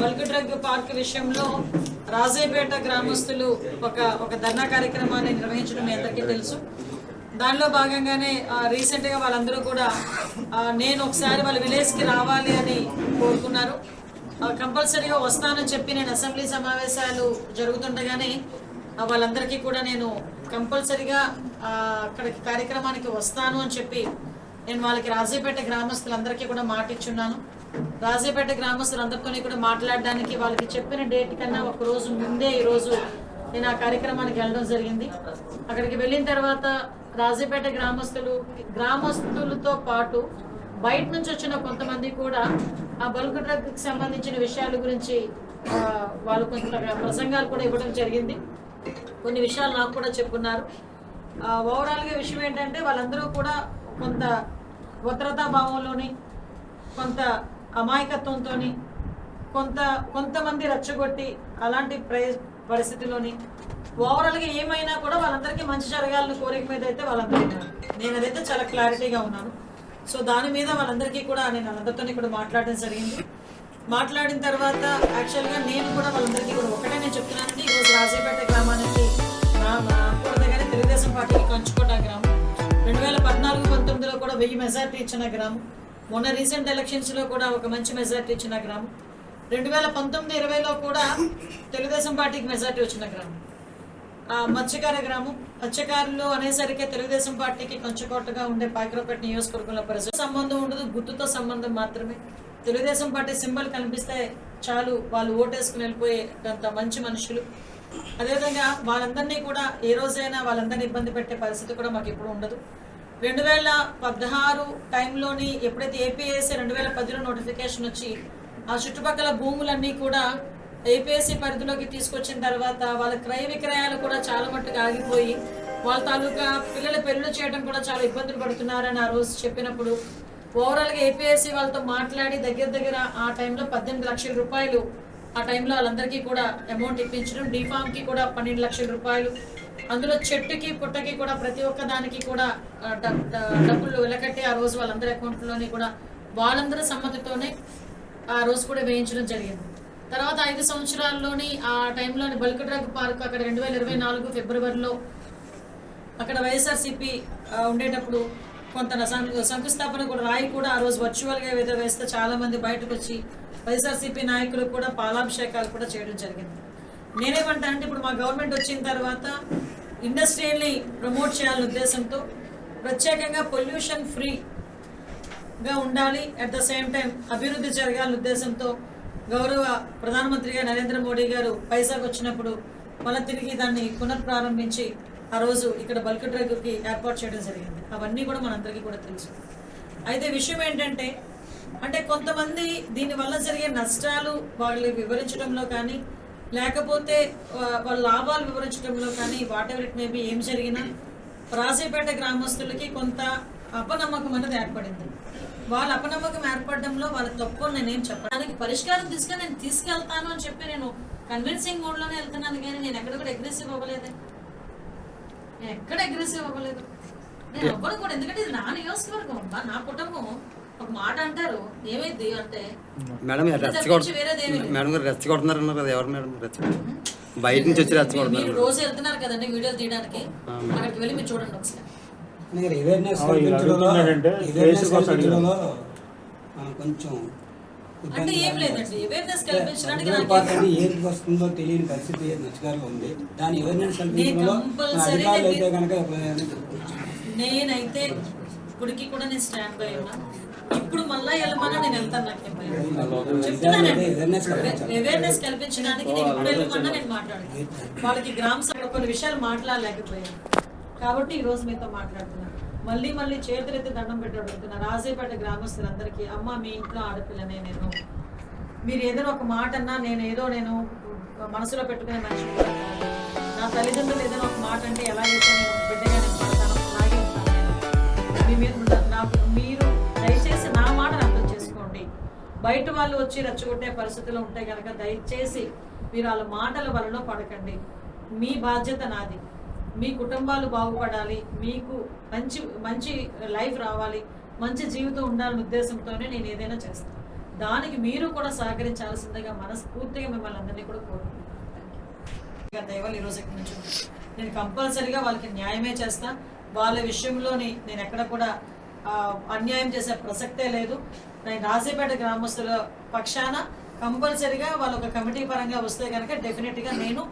బల్గు drug park విషయంలో రాజేపేట గ్రామస్తులు ఒక ఒక ధర్నా కార్యక్రమాన్ని నిర్వహించడం మీ అందరికీ తెలుసు. దానిలో భాగంగానే రీసెంట్గా వాళ్ళందరూ కూడా నేను ఒకసారి వాళ్ళ విలేజ్కి రావాలి అని కోరుకున్నారు. కంపల్సరీగా వస్తానని చెప్పి నేను అసెంబ్లీ సమావేశాలు జరుగుతుండగానే వాళ్ళందరికీ కూడా నేను కంపల్సరీగా అక్కడికి కార్యక్రమానికి వస్తాను అని చెప్పి నేను వాళ్ళకి రాజీపేట గ్రామస్తులందరికీ కూడా మాట ఇచ్చున్నాను రాజేపేట గ్రామస్తులందరితో కూడా మాట్లాడడానికి వాళ్ళకి చెప్పిన డేట్ కన్నా ఒక రోజు ముందే ఈ రోజు నేను ఆ కార్యక్రమానికి వెళ్ళడం జరిగింది. అక్కడికి వెళ్ళిన తర్వాత రాజేపేట గ్రామస్తులు గ్రామస్తులతో పాటు బయట నుంచి వచ్చిన కొంతమంది కూడా ఆ బల్క్ డ్రగ్ సంబంధించిన విషయాల గురించి వాళ్ళు కొంత ప్రసంగాలు కూడా ఇవ్వడం జరిగింది. కొన్ని విషయాలు నాకు కూడా చెప్పున్నారు. ఓవరాల్గా విషయం ఏంటంటే వాళ్ళందరూ కూడా కొంత భద్రతా భావంలోని కొంత అమాయకత్వంతో కొంత కొంతమంది రచ్చగొట్టి అలాంటి ప్ర పరిస్థితిలోని ఓవరాల్గా ఏమైనా కూడా వాళ్ళందరికీ మంచి జరగాలని కోరిక మీద అయితే వాళ్ళందరూ నేను అదైతే చాలా క్లారిటీగా ఉన్నాను. సో దాని మీద వాళ్ళందరికీ కూడా నేను వాళ్ళందరితో కూడా మాట్లాడడం జరిగింది. మాట్లాడిన తర్వాత యాక్చువల్గా నేను కూడా వాళ్ళందరికీ కూడా ఒకటే నేను చెప్తున్నానండి. ఈరోజు రాజీపేట గ్రామానికి కూడదగానే తెలుగుదేశం పార్టీకి కంచుకోట గ్రామం. రెండు వేల పద్నాలుగు పంతొమ్మిదిలో కూడా వెయ్యి మెజార్టీ ఇచ్చిన గ్రామం. మొన్న రీసెంట్ ఎలక్షన్స్లో కూడా ఒక మంచి మెజార్టీ ఇచ్చిన గ్రామం. రెండు వేల పంతొమ్మిది ఇరవైలో కూడా తెలుగుదేశం పార్టీకి మెజార్టీ వచ్చిన గ్రామం. ఆ మత్స్యకార గ్రామం. మత్స్యకారులు అనేసరికి తెలుగుదేశం పార్టీకి కంచుకోటగా ఉండే పాకిరపేట నియోజకవర్గంలో ప్రజలు సంబంధం ఉండదు గుర్తుతో సంబంధం మాత్రమే. తెలుగుదేశం పార్టీ సింబల్ కనిపిస్తే చాలు వాళ్ళు ఓటేసుకుని వెళ్ళిపోయేంత మంచి మనుషులు. అదేవిధంగా వాళ్ళందరినీ కూడా ఏ రోజైనా వాళ్ళందరినీ ఇబ్బంది పెట్టే పరిస్థితి కూడా మాకు ఎప్పుడు ఉండదు. రెండు వేల పదహారు టైంలోని ఎప్పుడైతే ఏపీఎస్సీ రెండు వేల పదిలో నోటిఫికేషన్ వచ్చి ఆ చుట్టుపక్కల భూములన్నీ కూడా ఏపీఎస్సీ పరిధిలోకి తీసుకొచ్చిన తర్వాత వాళ్ళ క్రయ విక్రయాలు కూడా చాలా మట్టుకు ఆగిపోయి వాళ్ళ తాలూకా పిల్లల పెళ్ళి చేయడం కూడా చాలా ఇబ్బందులు పడుతున్నారని ఆ రోజు చెప్పినప్పుడు ఓవరాల్గా ఏపీఎస్సీ వాళ్ళతో మాట్లాడి దగ్గర దగ్గర ఆ టైంలో పద్దెనిమిది లక్షల రూపాయలు ఆ టైంలో వాళ్ళందరికీ కూడా అమౌంట్ ఇప్పించడం డిఫామ్కి కూడా పన్నెండు లక్షల రూపాయలు అందులో చెట్టుకి పుట్టకి కూడా ప్రతి ఒక్క దానికి కూడా డబ్బులు వెలకట్టి ఆ రోజు వాళ్ళందరి అకౌంట్లోని కూడా వాళ్ళందరి సమ్మతితోనే ఆ రోజు కూడా వేయించడం జరిగింది. తర్వాత ఐదు సంవత్సరాల్లోని ఆ టైంలోని బల్క్ డ్రగ్ పార్క్ అక్కడ రెండు వేల ఇరవై నాలుగు ఫిబ్రవరిలో అక్కడ వైఎస్ఆర్సీపీ ఉండేటప్పుడు కొంత సం- శంకుస్థాపన కూడా రాయి కూడా ఆ రోజు వర్చువల్గా ఏదో వేస్తే చాలా మంది బయటకు వచ్చి వైఎస్ఆర్సీపీ నాయకులు కూడా పాలాభిషేకాలు కూడా చేయడం జరిగింది. నేనేమంటా అంటే ఇప్పుడు మా గవర్నమెంట్ వచ్చిన తర్వాత ఇండస్ట్రీని ప్రమోట్ చేయాలనే ఉద్దేశంతో ప్రత్యేకంగా పొల్యూషన్ ఫ్రీగా ఉండాలి. అట్ ద సేమ్ టైం అభివృద్ధి జరగాలనే ఉద్దేశంతో గౌరవ ప్రధానమంత్రిగా నరేంద్ర మోడీ గారు పైసాకు వచ్చినప్పుడు మళ్ళీ తిరిగి దాన్ని పునఃప్రారంభించి ఆ రోజు ఇక్కడ బల్క్ డ్రగ్కి ఏర్పాటు చేయడం జరిగింది. అవన్నీ కూడా మనందరికీ కూడా తెలుసు. అయితే విషయం ఏంటంటే అంటే కొంతమంది దీనివల్ల జరిగే నష్టాలు వాళ్ళు వివరించడంలో కానీ లేకపోతే వాళ్ళ లాభాలు వివరించడంలో కానీ వాట్ ఎవర్ ఇట్ మేబీ ఏం జరిగినా రాజీపేట గ్రామస్తులకి కొంత అపనమ్మకం అనేది ఏర్పడింది. వాళ్ళ అపనమ్మకం ఏర్పడడంలో వాళ్ళ తప్పు నేనేం చెప్పను. దానికి పరిష్కారం తీసుకొని నేను తీసుకెళ్తాను అని చెప్పి నేను కన్విన్సింగ్ మోడ్లోనే వెళ్తున్నాను కానీ నేను ఎక్కడ కూడా అగ్రెసివ్ అవ్వలేదే. నేను ఎక్కడ అగ్రెసివ్ అవ్వలేదు. నేను అవ్వను కూడా ఎందుకంటే ఇది నా నియోజకవర్గం నా కుటుంబం. ఒక మాట అంటారు ఏమైంది అంటే? మేడం రెచ్చగొడ. మేడం గారు రెచ్చగొడుతున్నారు అన్నారు కదా ఎవరు మేడం రెచ్చగొడుతున్నారు బయట నుంచి వచ్చి రెచ్చగొడుతున్నారు రోజు వెళ్తున్నారు కదండి వీడియోలు తీయడానికి. అక్కడికి వెళ్ళి మీరు చూడండి ఒకసారి. కొంచెం అంటే ఇబ్బంది ఏం లేదండి అవేర్నెస్ కల్పించడానికి పొలిటికల్ నాకు పార్టీ అంటే ఏది వస్తుందో తెలియని పరిస్థితి మత్స్యకారులు ఉంది. దాని అవేర్నెస్ కల్పించడంలో అధికారులు అయితే కనుక. నేనైతే ఇప్పటికి కూడా నేను స్టాండ్ బై ఉన్నా. ఇప్పుడు మళ్ళా వెళ్ళమన్నా నేను వెళ్తాను నాకు. చెప్తున్నానండి. అవేర్నెస్ కల్పించడానికి నేను ఇప్పుడు వెళ్ళమన్నా నేను మాట్లాడతాను వాళ్ళకి గ్రామ సభలో కొన్ని విషయాలు మాట్లాడలేకపోయాను కాబట్టి ఈ రోజు మీతో మాట్లాడుతున్నాను మళ్ళీ మళ్ళీ చేతులెత్తి దండం పెట్టి అడుగుతున్నా రాజేపేట గ్రామస్తులందరికీ అమ్మ మీ ఇంట్లో ఆడపిల్లనే నేను మీరు ఏదైనా ఒక మాట అన్నా నేను ఏదో నేను మనసులో పెట్టుకునే మనిషి. నా తల్లిదండ్రులు ఏదైనా ఒక మాట అంటే ఎలాగైతే నేను ఒక బిడ్డగా నేను పడతానో అలాగే ఉంటాను నేను. మీ మీద నాకు మీరు బయట వాళ్ళు వచ్చి రెచ్చగొట్టే పరిస్థితులు ఉంటే కనుక దయచేసి మీరు వాళ్ళ మాటల వలలో పడకండి. మీ బాధ్యత నాది. మీ కుటుంబాలు బాగుపడాలి. మీకు మంచి మంచి లైఫ్ రావాలి. మంచి జీవితం ఉండాలనే ఉద్దేశంతోనే నేను ఏదైనా చేస్తాను దానికి మీరు కూడా సహకరించాల్సిందిగా మనస్ఫూర్తిగా మిమ్మల్ని అందరినీ కూడా కోరుకుంటున్నాను. దైవాలు ఈ రోజు నుంచి నేను కంపల్సరీగా వాళ్ళకి న్యాయమే చేస్తాను వాళ్ళ విషయంలోని నేను ఎక్కడ కూడా అన్యాయం చేసే ప్రసక్తే లేదు. నేను రాజీపేట గ్రామస్తుల పక్షాన కంపల్సరీగా వాళ్ళు ఒక కమిటీ పరంగా వస్తే కనుక డెఫినెట్గా నేను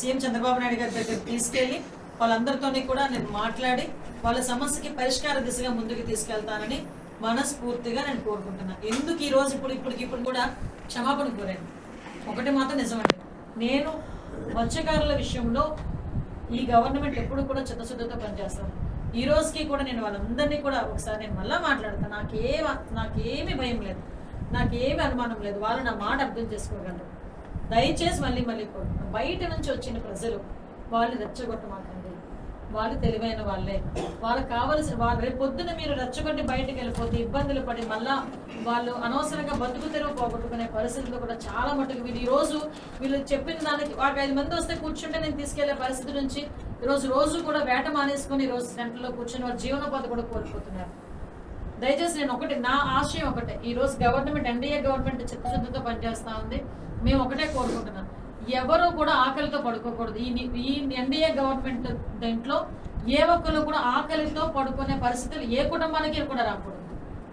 సీఎం చంద్రబాబు నాయుడు గారి దగ్గరికి తీసుకెళ్ళి వాళ్ళందరితోని కూడా నేను మాట్లాడి వాళ్ళ సమస్యకి పరిష్కార దిశగా ముందుకు తీసుకెళ్తానని మనస్ఫూర్తిగా నేను కోరుకుంటున్నా. ఎందుకు ఈ రోజు ఇప్పుడు ఇప్పటికి ఇప్పుడు కూడా క్షమాపణ కోరాను? ఒకటి మాత్రం నిజమండి. నేను మత్స్యకారుల విషయంలో ఈ గవర్నమెంట్ ఎప్పుడు కూడా చిత్తశుద్ధితో పనిచేస్తాను. ఈ రోజుకి కూడా నేను వాళ్ళందరినీ కూడా ఒకసారి నేను మళ్ళీ మాట్లాడతాను నాకే నాకేమీ భయం లేదు. నాకేమి అనుమానం లేదు. వాళ్ళు నా మాట అర్థం చేసుకోగలరు. దయచేసి మళ్ళీ మళ్ళీ బయట నుంచి వచ్చిన ప్రజలు వాళ్ళు రెచ్చగొట్టమాకండి. వాళ్ళు తెలివైన వాళ్ళే. వాళ్ళకి కావలసిన వాళ్ళు రేపు పొద్దున మీరు రెచ్చగొట్టి బయటకు వెళ్ళిపోతే ఇబ్బందులు పడి మళ్ళా వాళ్ళు అనవసరంగా బతుకు తెరువు పోగొట్టుకునే పరిస్థితులు కూడా చాలా మటుకు వీళ్ళు ఈరోజు రోజు వీళ్ళు చెప్పిన దానికి ఒక ఐదు మంది వస్తే కూర్చుంటే నేను తీసుకెళ్ళే పరిస్థితి నుంచి ఈ రోజు రోజు కూడా వేట మానేసుకొని రోజు సెంటర్లో కూర్చొని వారి జీవనోపాధి కూడా కోల్పోతున్నారు. దయచేసి నేను ఒకటి నా ఆశయం ఒకటే. ఈ రోజు గవర్నమెంట్ ఎన్డీఏ గవర్నమెంట్ చిత్తశుద్ధితో పనిచేస్తూ ఉంది. మేము ఒకటే కోరుకుంటున్నాం. ఎవరు కూడా ఆకలితో పడుకోకూడదు. ఈ ఈ ఎన్డీఏ గవర్నమెంట్ దీంట్లో ఏ ఒక్కరు కూడా ఆకలితో పడుకునే పరిస్థితులు ఏ కుటుంబానికి కూడా రాకూడదు.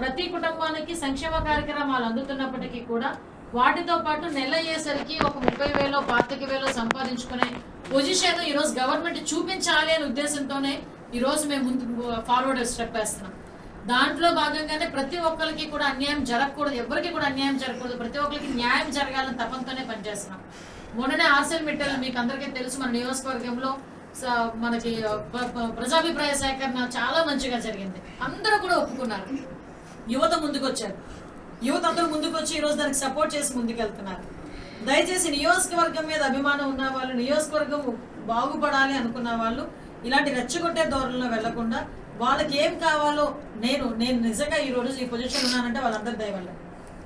ప్రతి కుటుంబానికి సంక్షేమ కార్యక్రమాలు అందుతున్నప్పటికీ కూడా వాటితో పాటు నెల అయ్యేసరికి ఒక ముప్పై వేలో పాతిక వేలో సంపాదించుకునే పొజిషన్ ఈరోజు గవర్నమెంట్ చూపించాలి అనే ఉద్దేశంతోనే ఈరోజు మేము ముందు ఫార్వర్డ్ స్టెప్ వేస్తున్నాం దాంట్లో భాగంగానే ప్రతి ఒక్కరికి కూడా అన్యాయం జరగకూడదు ఎవరికి కూడా అన్యాయం జరగకూడదు ప్రతి ఒక్కరికి న్యాయం జరగాలని తపంతోనే పనిచేస్తున్నాం. మొన్ననే ఆర్సెల్ మిట్టల్ మీకు అందరికీ తెలుసు మన నియోజకవర్గంలో స- మనకి ప్రజాభిప్రాయ సేకరణ చాలా మంచిగా జరిగింది. అందరూ కూడా ఒప్పుకున్నారు. యువత ముందుకొచ్చారు. యువత అందరూ ముందుకొచ్చి ఈరోజు దానికి సపోర్ట్ చేసి ముందుకెళ్తున్నారు. దయచేసి నియోజకవర్గం మీద అభిమానం ఉన్న వాళ్ళు నియోజకవర్గం బాగుపడాలి అనుకున్న వాళ్ళు ఇలాంటి రెచ్చగొట్టే ధోరణిలో వెళ్ళకుండా వాళ్ళకి ఏం కావాలో నేను నేను నిజంగా ఈ రోజు ఈ పొజిషన్ ఉన్నానంటే వాళ్ళందరి దయవల్ల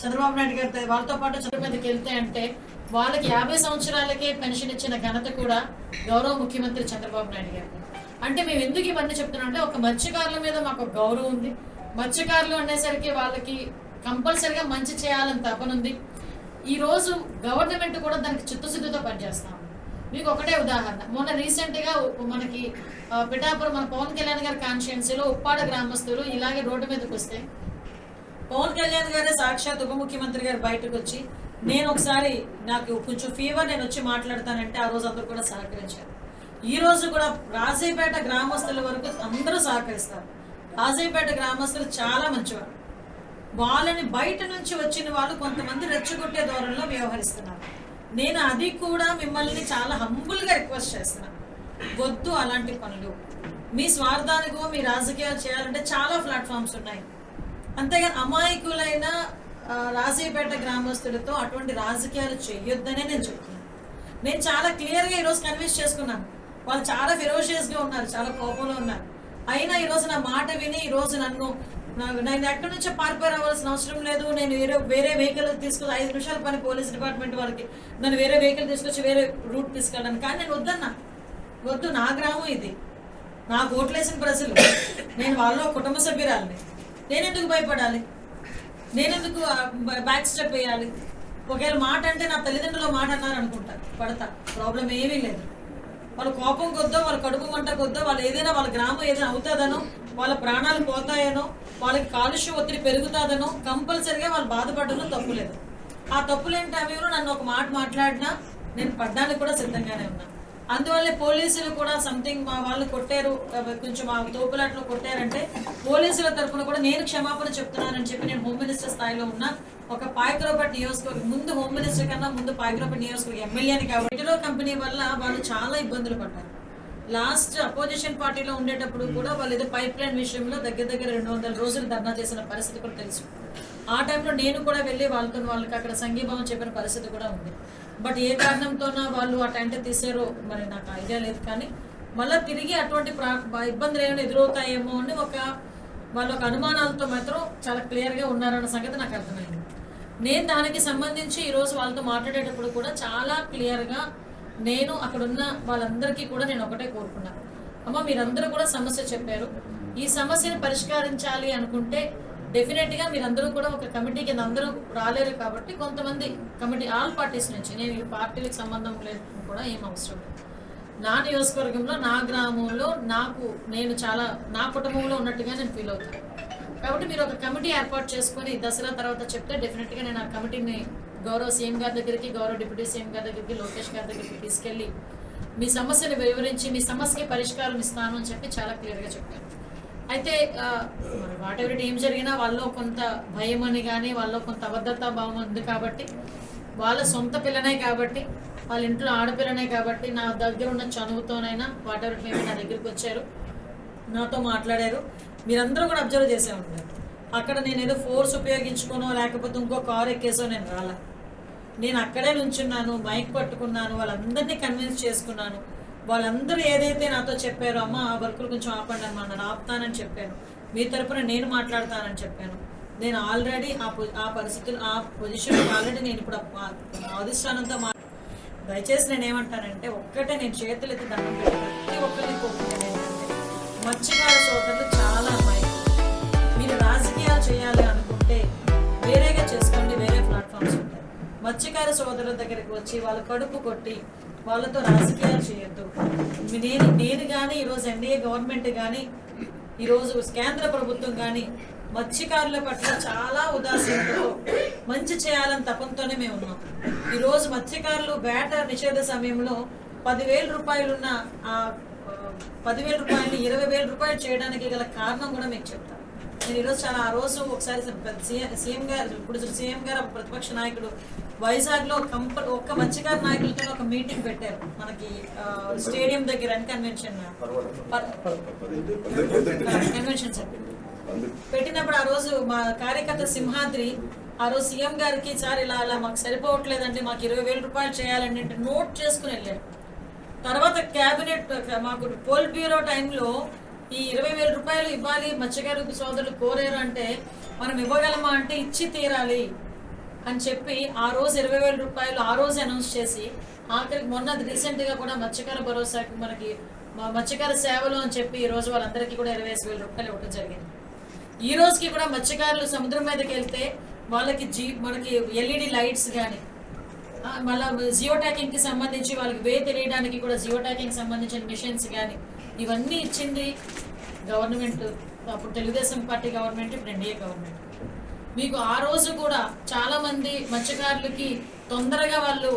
చంద్రబాబు నాయుడు గారి వాళ్ళతో పాటు చంద్రబాబుకి వెళ్తే అంటే వాళ్ళకి యాభై సంవత్సరాలకే పెన్షన్ ఇచ్చిన ఘనత కూడా గౌరవ ముఖ్యమంత్రి చంద్రబాబు నాయుడు గారు అంటే మేము ఎందుకు ఇవన్నీ చెప్తున్నాం అంటే ఒక మత్స్యకారుల మీద మాకు గౌరవం ఉంది. మత్స్యకారులు అనేసరికి వాళ్ళకి కంపల్సరిగా మంచి చేయాలని తపనుంది ఈ రోజు గవర్నమెంట్ కూడా దానికి చిత్తశుద్ధితో పనిచేస్తాం. మీకు ఒకటే ఉదాహరణ. మొన్న రీసెంట్గా మనకి పిఠాపురం మన పవన్ కళ్యాణ్ గారి కాన్స్టిట్యున్సీలో ఉప్పాడ గ్రామస్తులు ఇలాగే రోడ్డు మీదకి వస్తే పవన్ కళ్యాణ్ గారే సాక్షాత్ ఉప ముఖ్యమంత్రి గారు బయటకు వచ్చి నేను ఒకసారి నాకు కొంచెం ఫీవర్ నేను వచ్చి మాట్లాడతానంటే ఆ రోజు అందరూ కూడా సహకరించారు. ఈ రోజు కూడా రాజీపేట గ్రామస్తుల వరకు అందరూ సహకరిస్తారు. రాజీపేట గ్రామస్తులు చాలా మంచివారు. వాళ్ళని బయట నుంచి వచ్చిన వాళ్ళు కొంతమంది రెచ్చగొట్టే ధోరణిలో వ్యవహరిస్తున్నారు. నేను అది కూడా మిమ్మల్ని చాలా హంబుల్గా రిక్వెస్ట్ చేస్తున్నాను. వద్దు అలాంటి పనులు. మీ స్వార్థానికో మీ రాజకీయాలు చేయాలంటే చాలా ప్లాట్ఫామ్స్ ఉన్నాయి. అంతేగాని అమాయకులైన రాజీపేట గ్రామస్తులతో అటువంటి రాజకీయాలు చేయొద్దనే నేను చెప్తున్నాను. నేను చాలా క్లియర్గా ఈరోజు కన్విన్స్ చేసుకున్నాను. వాళ్ళు చాలా ఫిరోషియస్గా ఉన్నారు చాలా కోపంలో ఉన్నారు. అయినా ఈరోజు నా మాట విని ఈరోజు నన్ను నేను ఎక్కడి నుంచో పారిపోయి రావాల్సిన అవసరం లేదు. నేను వేరే వేరే వెహికల్ తీసుకొచ్చి ఐదు నిమిషాల పని పోలీస్ డిపార్ట్మెంట్ వాళ్ళకి నన్ను వేరే వెహికల్ తీసుకొచ్చి వేరే రూట్ తీసుకెళ్ళాను. కానీ నేను వద్దన్నా. వద్దు నా గ్రామం ఇది. నాకు ఓట్లేసిన ప్రజలు. నేను వాళ్ళ కుటుంబ సభ్యురాలని. నేనెందుకు భయపడాలి? నేనెందుకు బ్యాక్ స్టెప్ వేయాలి? ఒకవేళ మాట అంటే నా తల్లిదండ్రులు మాట అన్నారు అనుకుంటా. పడతా. ప్రాబ్లం ఏమీ లేదు. వాళ్ళ కోపం కొద్దో వాళ్ళ కడుపు మంట కొద్దో వాళ్ళు ఏదైనా వాళ్ళ గ్రామం ఏదైనా అవుతుందనో వాళ్ళ ప్రాణాలు పోతాయనో వాళ్ళకి కాలుష్య ఒత్తిడి పెరుగుతుందనో కంపల్సరిగా వాళ్ళు బాధపడడంలో తప్పు లేదు ఆ తప్పులేంటి అవి నన్ను ఒక మాట మాట్లాడినా నేను పడ్డానికి కూడా సిద్ధంగానే ఉన్నా. అందువల్లే పోలీసులు కూడా సంథింగ్ మా వాళ్ళు కొట్టారు కొంచెం మా తోపులాట్లో కొట్టారంటే పోలీసుల తరఫున కూడా నేను క్షమాపణ చెప్తున్నానని చెప్పి నేను హోమ్ మినిస్టర్ స్థాయిలో ఉన్న. ఒక పాయకరాబాద్ నియోజకవర్గం ముందు హోమ్ మినిస్టర్ కన్నా ముందు పాయకరాబాద్ నియోజకవర్గం ఎమ్మెల్యేని కాబట్టి కంపెనీ వల్ల వాళ్ళు చాలా ఇబ్బందులు పడ్డారు. లాస్ట్ అపోజిషన్ పార్టీలో ఉండేటప్పుడు కూడా వాళ్ళు ఏదో పైప్ లైన్ విషయంలో దగ్గర దగ్గర రెండు వందల రోజులు ధర్నా చేసిన పరిస్థితి కూడా తెలుసు. ఆ టైంలో నేను కూడా వెళ్ళి వాళ్ళతో వాళ్ళకి అక్కడ సంఘీభావం చెప్పిన పరిస్థితి కూడా ఉంది. బట్ ఏ కారణంతోనో వాళ్ళు ఆ టెంట్ తీసారో మరి నాకు ఐడియా లేదు. కానీ మళ్ళీ తిరిగి అటువంటి ప్రా- ఇబ్బందులు ఏమైనా ఎదురవుతాయేమో అని ఒక వాళ్ళ ఒక అనుమానాలతో మాత్రం చాలా క్లియర్గా ఉన్నారన్న సంగతి నాకు అర్థమైంది. నేను దానికి సంబంధించి ఈరోజు వాళ్ళతో మాట్లాడేటప్పుడు కూడా చాలా క్లియర్గా నేను అక్కడ ఉన్న వాళ్ళందరికీ కూడా నేను ఒకటే కోరుకున్నాను అమ్మ మీరందరూ కూడా సమస్య చెప్పారు. ఈ సమస్యను పరిష్కరించాలి అనుకుంటే డెఫినెట్గా మీరందరూ కూడా ఒక కమిటీ కింద అందరూ రాలేరు కాబట్టి కొంతమంది కమిటీ ఆల్ పార్టీస్ నుంచి నేను ఈ పార్టీలకు సంబంధం లేదు కూడా ఏం అవసరం లేదు. నా నియోజకవర్గంలో నా గ్రామంలో నాకు నేను చాలా నా కుటుంబంలో ఉన్నట్టుగా నేను ఫీల్ అవుతాను. కాబట్టి మీరు ఒక కమిటీ ఏర్పాటు చేసుకొని దసరా తర్వాత చెప్తే డెఫినెట్గా నేను ఆ కమిటీని గౌరవ సీఎం గారి దగ్గరికి గౌరవ డిప్యూటీ సీఎం గారి దగ్గరికి లోకేష్ గారి దగ్గరికి తీసుకెళ్ళి మీ సమస్యను వివరించి మీ సమస్యకి పరిష్కారం ఇస్తాను అని చెప్పి చాలా క్లియర్గా చెప్పారు. అయితే వాట్ ఎవరి ఏం జరిగినా వాళ్ళలో కొంత భయం అని కానీ వాళ్ళలో కొంత అబద్ధతా భావం ఉంది కాబట్టి వాళ్ళ సొంత పిల్లనే కాబట్టి వాళ్ళ ఇంట్లో ఆడపిల్లనే కాబట్టి నా దగ్గర ఉన్న చనువుతోనైనా వాట్ ఎవరి మేము నా దగ్గరికి వచ్చారు నాతో మాట్లాడారు. మీరందరూ కూడా అబ్జర్వ్ చేసే ఉంటారు అక్కడ నేను ఏదో ఫోర్స్ ఉపయోగించుకోనో లేకపోతే ఇంకో కారు ఎక్కేసో నేను రాలా. నేను అక్కడే నుంచున్నాను మైక్ పట్టుకున్నాను వాళ్ళందరినీ కన్విన్స్ చేసుకున్నాను. వాళ్ళందరూ ఏదైతే నాతో చెప్పారో అమ్మ ఆ వర్కులు కొంచెం ఆపండి అమ్మా నన్ను ఆపుతానని చెప్పాను. మీ తరపున నేను మాట్లాడతానని చెప్పాను. నేను ఆల్రెడీ ఆ పొ- ఆ పరిస్థితులు ఆ పొజిషన్ ఆల్రెడీ నేను ఇప్పుడు అధిష్టానంతో మా దయచేసి నేను ఏమంటానంటే ఒక్కటే నేను చేతులు ఎత్తి దండం పెట్టి ప్రతి ఒక్కరిని కోరుకుంటాను ఏంటంటే మత్స్యకార సోదరులు మత్స్యకార సోదరుల దగ్గరికి వచ్చి వాళ్ళ కడుపు కొట్టి వాళ్ళతో రాజకీయాలు చేయొద్దు. మీ- నేను నేను కానీ ఈరోజు ఎన్డీఏ గవర్నమెంట్ కానీ ఈరోజు కేంద్ర ప్రభుత్వం కానీ మత్స్యకారుల పట్ల చాలా ఉదాసీనతతో మంచి చేయాలని తపంతోనే మేము ఉన్నాం. ఈరోజు మత్స్యకారులు వేట నిషేధ సమయంలో పదివేల రూపాయలున్న ఆ ఆ, పదివేల రూపాయలు ఇరవై వేల రూపాయలు చేయడానికి గల కారణం కూడా మీకు చెప్తాను. నేను ఈరోజు చాలా ఆ రోజు ఒకసారి సీఎం సీఎం గారు ఇప్పుడు సీఎం గారు ప్రతిపక్ష నాయకుడు వైజాగ్లో ఒక్క మత్స్యకారు నాయకులతో ఒక మీటింగ్ పెట్టారు. మనకి స్టేడియం దగ్గర అని కన్వెన్షన్. కన్వెన్షన్ పెట్టినప్పుడు ఆ రోజు మా కార్యకర్త సింహాద్రి ఆ రోజు సీఎం గారికి సార్ ఇలా అలా మాకు సరిపోవట్లేదండి మాకు ఇరవై వేల రూపాయలు చేయాలండి అంటే నోట్ చేసుకుని వెళ్ళారు. తర్వాత క్యాబినెట్ మాకు పోల్ బ్యూరో టైంలో ఈ ఇరవై వేల రూపాయలు ఇవ్వాలి మత్స్యకారు సోదరులు కోరారు అంటే మనం ఇవ్వగలమా అంటే ఇచ్చి తీరాలి అని చెప్పి ఆ రోజు ఇరవై వేల రూపాయలు ఆ రోజు అనౌన్స్ చేసి ఆఖరికి మొన్న రీసెంట్గా కూడా మత్స్యకార భరోసాకి మనకి మత్స్యకార సేవలు అని చెప్పి ఈ రోజు వాళ్ళందరికీ కూడా ఇరవై వేల రూపాయలు ఇవ్వడం జరిగింది. ఈ రోజుకి కూడా మత్స్యకారులు సముద్రం మీదకి వెళ్తే వాళ్ళకి జీ మనకి ఎల్ఈడి లైట్స్ కానీ మళ్ళీ జియో ట్యాకింగ్కి సంబంధించి వాళ్ళకి వే తెలియడానికి కూడా జియో ట్యాకింగ్ సంబంధించిన మిషన్స్ కానీ ఇవన్నీ ఇచ్చింది గవర్నమెంట్ అప్పుడు తెలుగుదేశం పార్టీ గవర్నమెంట్ ఇప్పుడు ఎన్డీఏ గవర్నమెంట్. మీకు ఆ రోజు కూడా చాలామంది మత్స్యకారులకి తొందరగా వాళ్ళు